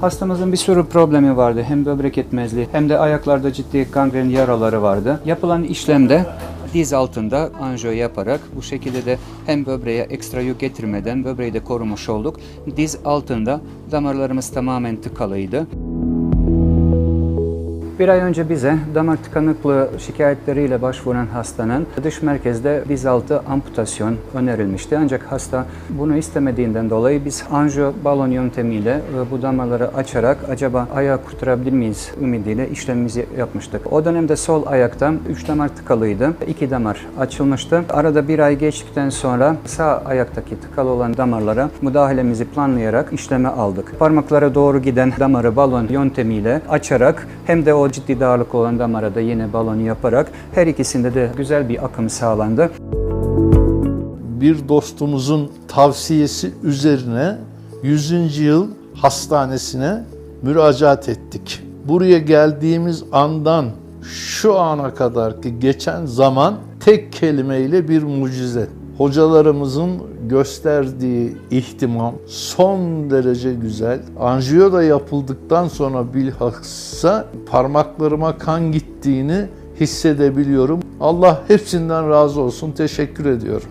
Hastamızın bir sürü problemi vardı. Hem böbrek yetmezliği hem de ayaklarda ciddi gangren yaraları vardı. Yapılan işlemde diz altında anjiyo yaparak bu şekilde de hem böbreğe ekstra yük getirmeden böbreği de korumuş olduk. Diz altında damarlarımız tamamen tıkalıydı. Bir ay önce bize damar tıkanıklığı şikayetleriyle başvuran hastanın dış merkezde diz altı amputasyon önerilmişti. Ancak hasta bunu istemediğinden dolayı biz anjiyo balon yöntemiyle e, bu damarları açarak acaba ayağı kurtarabilir miyiz ümidiyle işlemimizi yapmıştık. O dönemde sol ayakta 3 damar tıkalıydı. 2 damar açılmıştı. Arada bir ay geçtikten sonra sağ ayaktaki tıkalı olan damarlara müdahalemizi planlayarak işleme aldık. Parmaklara doğru giden damarı balon yöntemiyle açarak hem de o ciddi darlık olan damara da yine balon yaparak her ikisinde de güzel bir akım sağlandı. bir dostumuzun tavsiyesi üzerine 100. yıl hastanesine müracaat ettik. Buraya geldiğimiz andan şu ana kadar ki geçen zaman tek kelimeyle bir mucize. Hocalarımızın gösterdiği ihtimam son derece güzel. Anjiyo da yapıldıktan sonra bilhassa parmaklarıma kan gittiğini hissedebiliyorum. Allah hepsinden razı olsun. Teşekkür ediyorum.